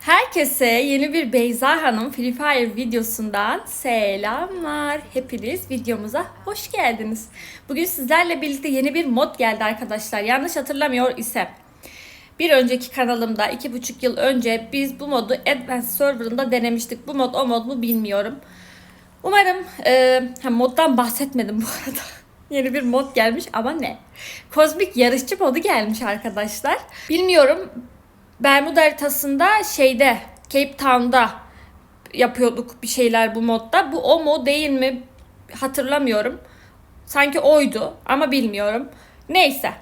Herkese yeni bir Beyza Hanım Free Fire videosundan selamlar. Hepiniz videomuza hoş geldiniz. Bugün sizlerle birlikte yeni bir mod geldi arkadaşlar. Yanlış hatırlamıyor isem. Bir önceki kanalımda iki buçuk yıl önce biz bu modu Advanced Server'ında denemiştik. Bu mod o mod mu bilmiyorum. Umarım e, ha, moddan bahsetmedim bu arada. Yeni bir mod gelmiş ama ne? Kozmik yarışçı modu gelmiş arkadaşlar. Bilmiyorum Bermuda haritasında şeyde Cape Town'da yapıyorduk bir şeyler bu modda. Bu o mu değil mi hatırlamıyorum. Sanki oydu ama bilmiyorum. Neyse.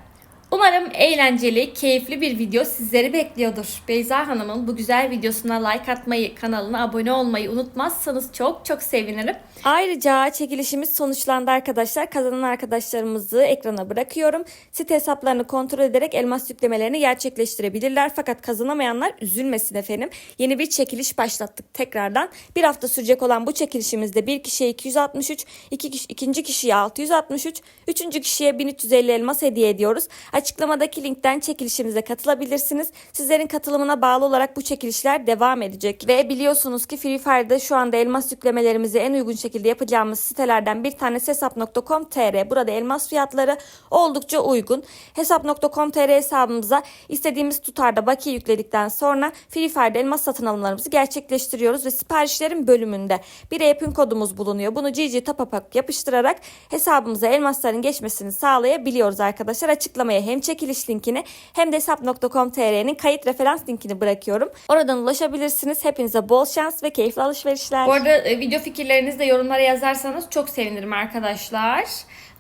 Umarım eğlenceli, keyifli bir video sizleri bekliyordur. Beyza Hanım'ın bu güzel videosuna like atmayı, kanalına abone olmayı unutmazsanız çok çok sevinirim. Ayrıca çekilişimiz sonuçlandı arkadaşlar. Kazanan arkadaşlarımızı ekrana bırakıyorum. Site hesaplarını kontrol ederek elmas yüklemelerini gerçekleştirebilirler. Fakat kazanamayanlar üzülmesin efendim. Yeni bir çekiliş başlattık tekrardan. Bir hafta sürecek olan bu çekilişimizde bir kişiye 263, iki kişi, ikinci kişiye 663, üçüncü kişiye 1350 elmas hediye ediyoruz. Açıklamadaki linkten çekilişimize katılabilirsiniz. Sizlerin katılımına bağlı olarak bu çekilişler devam edecek. Ve biliyorsunuz ki Free Fire'da şu anda elmas yüklemelerimizi en uygun şekilde yapacağımız sitelerden bir tanesi hesap.com.tr. Burada elmas fiyatları oldukça uygun. Hesap.com.tr hesabımıza istediğimiz tutarda bakiye yükledikten sonra Free Fire'da elmas satın alımlarımızı gerçekleştiriyoruz ve siparişlerin bölümünde bir e-pin kodumuz bulunuyor. Bunu GG Tapapak yapıştırarak hesabımıza elmasların geçmesini sağlayabiliyoruz arkadaşlar. Açıklamaya hem çekiliş linkini hem de hesap.com.tr'nin kayıt referans linkini bırakıyorum. Oradan ulaşabilirsiniz. Hepinize bol şans ve keyifli alışverişler. Bu arada e, video fikirlerinizi de yorumlara yazarsanız çok sevinirim arkadaşlar.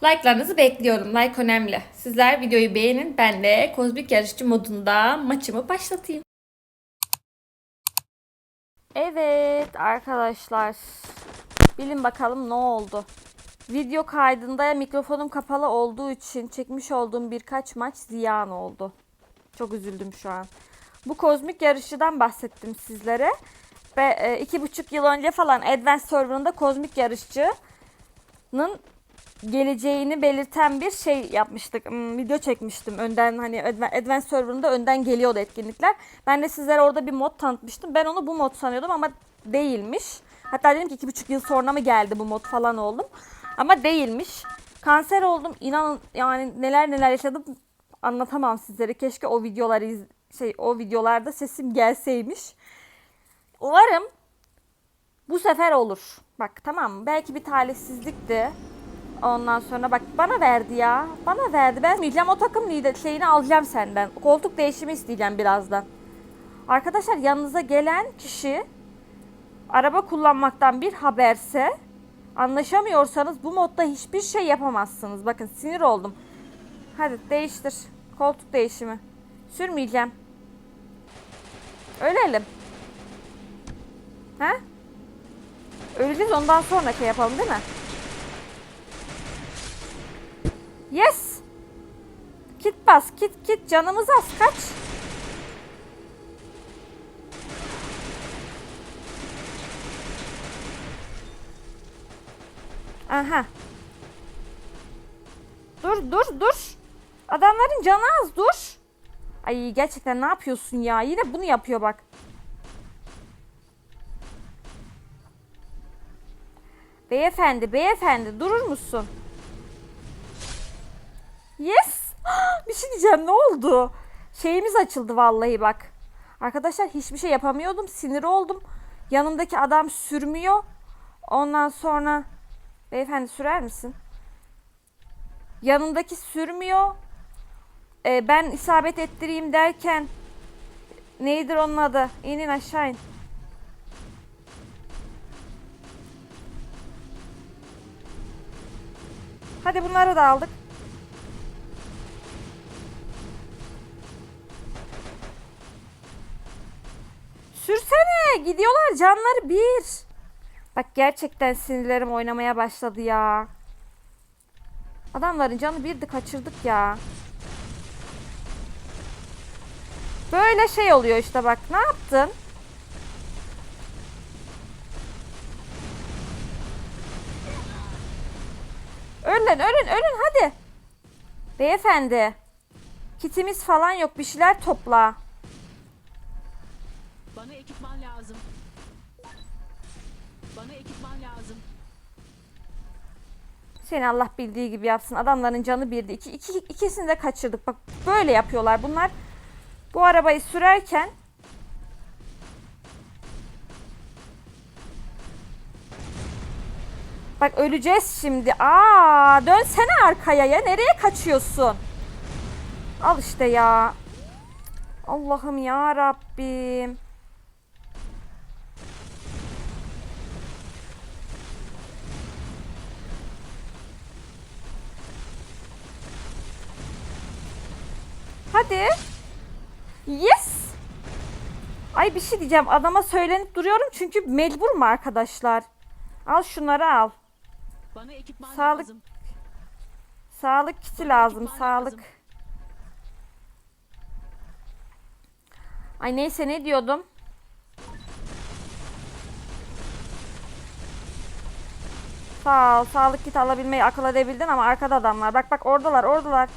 Like'larınızı bekliyorum. Like önemli. Sizler videoyu beğenin. Ben de kozmik yarışçı modunda maçımı başlatayım. Evet arkadaşlar. Bilin bakalım ne oldu. Video kaydında mikrofonum kapalı olduğu için çekmiş olduğum birkaç maç ziyan oldu. Çok üzüldüm şu an. Bu kozmik yarışçıdan bahsettim sizlere. Ve e, iki buçuk yıl önce falan Advanced Server'ında kozmik yarışçının geleceğini belirten bir şey yapmıştık. Hmm, video çekmiştim. Önden hani Adva- Advanced Server'ında önden geliyordu etkinlikler. Ben de sizlere orada bir mod tanıtmıştım. Ben onu bu mod sanıyordum ama değilmiş. Hatta dedim ki iki buçuk yıl sonra mı geldi bu mod falan oldum. Ama değilmiş. Kanser oldum. İnanın yani neler neler yaşadım anlatamam sizlere. Keşke o videoları iz- şey o videolarda sesim gelseymiş. Umarım bu sefer olur. Bak tamam mı? Belki bir talihsizlikti. Ondan sonra bak bana verdi ya. Bana verdi. Ben bileceğim o takım lider şeyini alacağım senden. Koltuk değişimi isteyeceğim birazdan. Arkadaşlar yanınıza gelen kişi araba kullanmaktan bir haberse anlaşamıyorsanız bu modda hiçbir şey yapamazsınız. Bakın sinir oldum. Hadi değiştir. Koltuk değişimi. Sürmeyeceğim. Ölelim. He? Öleceğiz ondan sonra şey yapalım değil mi? Yes. Kit bas. Kit kit canımız az. Kaç. Aha. Dur dur dur. Adamların canı az dur. Ay gerçekten ne yapıyorsun ya? Yine bunu yapıyor bak. Beyefendi, beyefendi durur musun? Yes. Bir şey diyeceğim ne oldu? Şeyimiz açıldı vallahi bak. Arkadaşlar hiçbir şey yapamıyordum. Sinir oldum. Yanımdaki adam sürmüyor. Ondan sonra beyefendi sürer misin? Yanındaki sürmüyor. Ee, ben isabet ettireyim derken neydir onun adı? İnin aşağı in. Hadi bunları da aldık. Sürsene. Gidiyorlar canları bir. Bak gerçekten sinirlerim oynamaya başladı ya. Adamların canı birdi kaçırdık ya. Böyle şey oluyor işte bak. Ne yaptın? Ölün ölün ölün hadi. Beyefendi. Kitimiz falan yok bir şeyler topla. Bana ekipman lazım. Bana ekipman lazım. Seni Allah bildiği gibi yapsın. Adamların canı birdi. İki, iki, ikisini de kaçırdık. Bak böyle yapıyorlar. Bunlar bu arabayı sürerken Bak öleceğiz şimdi. Aa, dönsene arkaya ya. Nereye kaçıyorsun? Al işte ya. Allah'ım ya Rabbim. Hadi. Yes. Ay bir şey diyeceğim. Adama söylenip duruyorum çünkü mecbur mu arkadaşlar? Al şunları al. Bana ekipman Sağlık- lazım. Sağlık kiti lazım. ekipman Sağlık. lazım. Ay neyse ne diyordum? Sağ ol. Sağlık kiti alabilmeyi akıl edebildin ama arkada adamlar. Bak bak oradalar oradalar.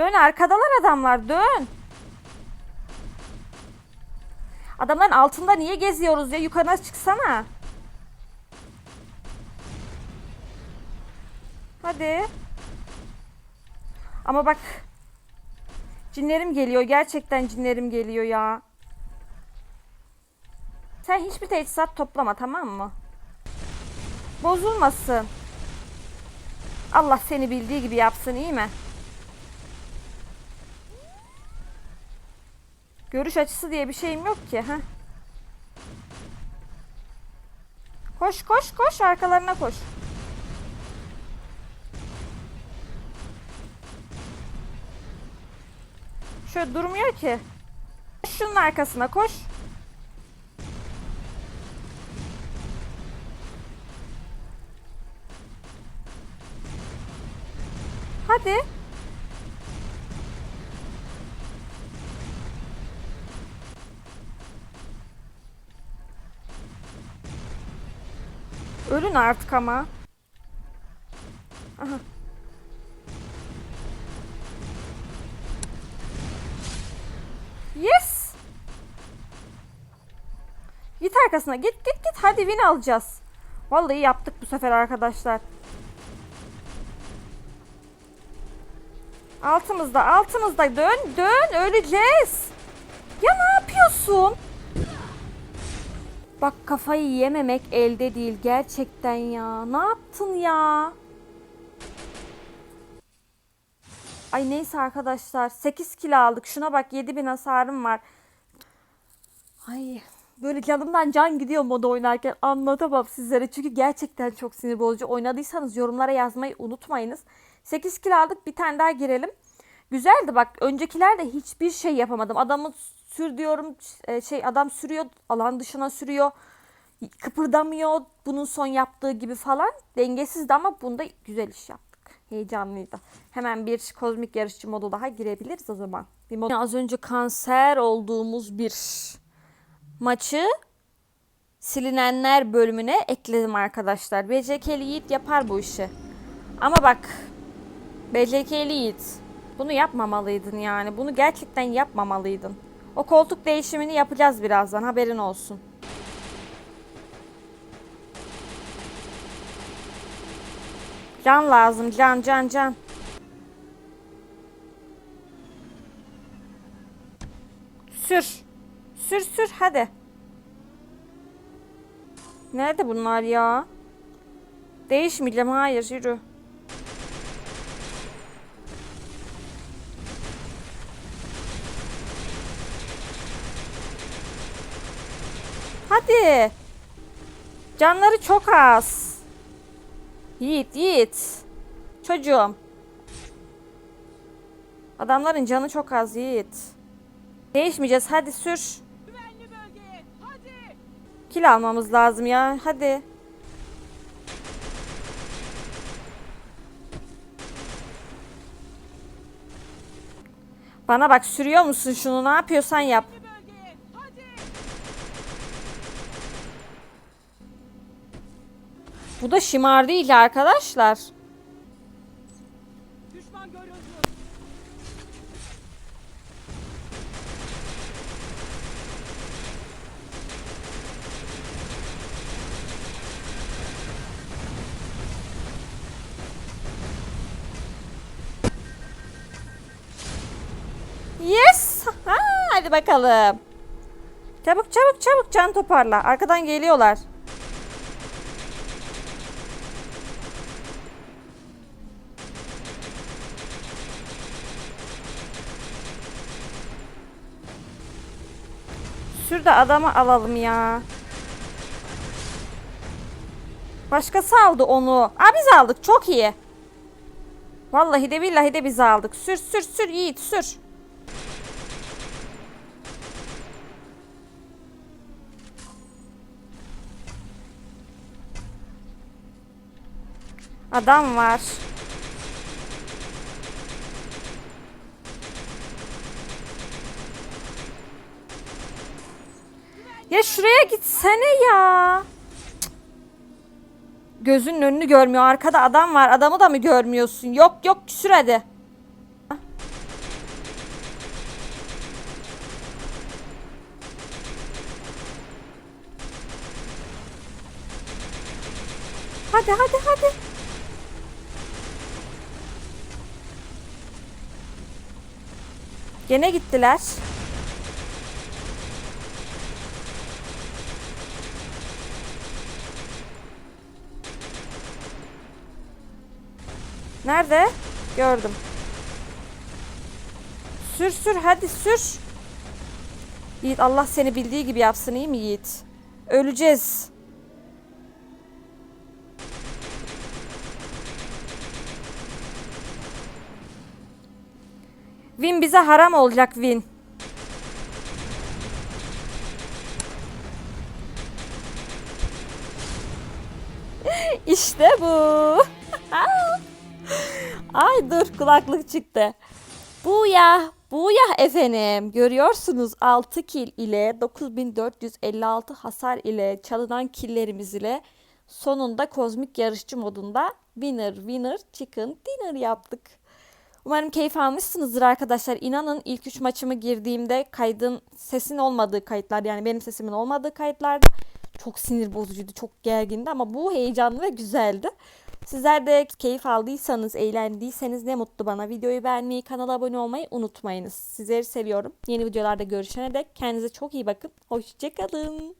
Dön arkadalar adamlar dön. Adamların altında niye geziyoruz ya? Yukarına çıksana. Hadi. Ama bak. Cinlerim geliyor. Gerçekten cinlerim geliyor ya. Sen hiçbir teçhizat toplama tamam mı? Bozulmasın. Allah seni bildiği gibi yapsın iyi mi? Görüş açısı diye bir şeyim yok ki. Heh. Koş koş koş arkalarına koş. Şöyle durmuyor ki. Şunun arkasına koş. Hadi. Ölün artık ama. Aha. Yes. Git arkasına. Git git git. Hadi win alacağız. Vallahi yaptık bu sefer arkadaşlar. Altımızda altımızda dön dön öleceğiz. Ya ne yapıyorsun? Bak kafayı yememek elde değil gerçekten ya. Ne yaptın ya? Ay neyse arkadaşlar 8 kilo aldık. Şuna bak 7000 hasarım var. Ay böyle canımdan can gidiyor moda oynarken anlatamam sizlere. Çünkü gerçekten çok sinir bozucu. Oynadıysanız yorumlara yazmayı unutmayınız. 8 kilo aldık bir tane daha girelim. Güzeldi bak öncekilerde hiçbir şey yapamadım. Adamı sür diyorum e, şey adam sürüyor alan dışına sürüyor. Kıpırdamıyor bunun son yaptığı gibi falan. Dengesizdi ama bunda güzel iş yaptık. Heyecanlıydı. Hemen bir kozmik yarışçı modu daha girebiliriz o zaman. Bir mod- Az önce kanser olduğumuz bir maçı silinenler bölümüne ekledim arkadaşlar. BCK'li Yiğit yapar bu işi. Ama bak BCK'li Yiğit bunu yapmamalıydın yani. Bunu gerçekten yapmamalıydın. O koltuk değişimini yapacağız birazdan haberin olsun. Can lazım can can can. Sür. Sür sür hadi. Nerede bunlar ya? Değişmeyeceğim hayır yürü. Hadi. Canları çok az. Yiğit, Yiğit. Çocuğum. Adamların canı çok az Yiğit. Değişmeyeceğiz. Hadi sür. Güvenli bölgeye. Hadi. Kil almamız lazım ya. Hadi. Bana bak sürüyor musun şunu? Ne yapıyorsan yap. Bu da şımar değil arkadaşlar. Düşman. Yes. Ha, hadi bakalım. Çabuk çabuk çabuk can toparla. Arkadan geliyorlar. Şurada adamı alalım ya. Başkası aldı onu. Aa biz aldık çok iyi. Vallahi de billahi de biz aldık. Sür sür sür Yiğit sür. Adam var. Şuraya gitsene ya. Cık. Gözünün önünü görmüyor. Arkada adam var. Adamı da mı görmüyorsun? Yok yok sür hadi. Hadi hadi hadi. Gene gittiler. Nerede? Gördüm. Sür sür hadi sür. Yiğit Allah seni bildiği gibi yapsın iyi mi Yiğit? Öleceğiz. Win bize haram olacak Win. İşte bu. Ay dur kulaklık çıktı. Bu ya, bu ya efendim. Görüyorsunuz 6 kill ile 9456 hasar ile çalınan killlerimiz ile sonunda kozmik yarışçı modunda winner winner chicken dinner yaptık. Umarım keyif almışsınızdır arkadaşlar. İnanın ilk 3 maçımı girdiğimde kaydın sesin olmadığı kayıtlar yani benim sesimin olmadığı kayıtlarda çok sinir bozucuydu, çok gergindi ama bu heyecanlı ve güzeldi. Sizler de keyif aldıysanız, eğlendiyseniz ne mutlu bana. Videoyu beğenmeyi, kanala abone olmayı unutmayınız. Sizleri seviyorum. Yeni videolarda görüşene dek kendinize çok iyi bakın. Hoşçakalın.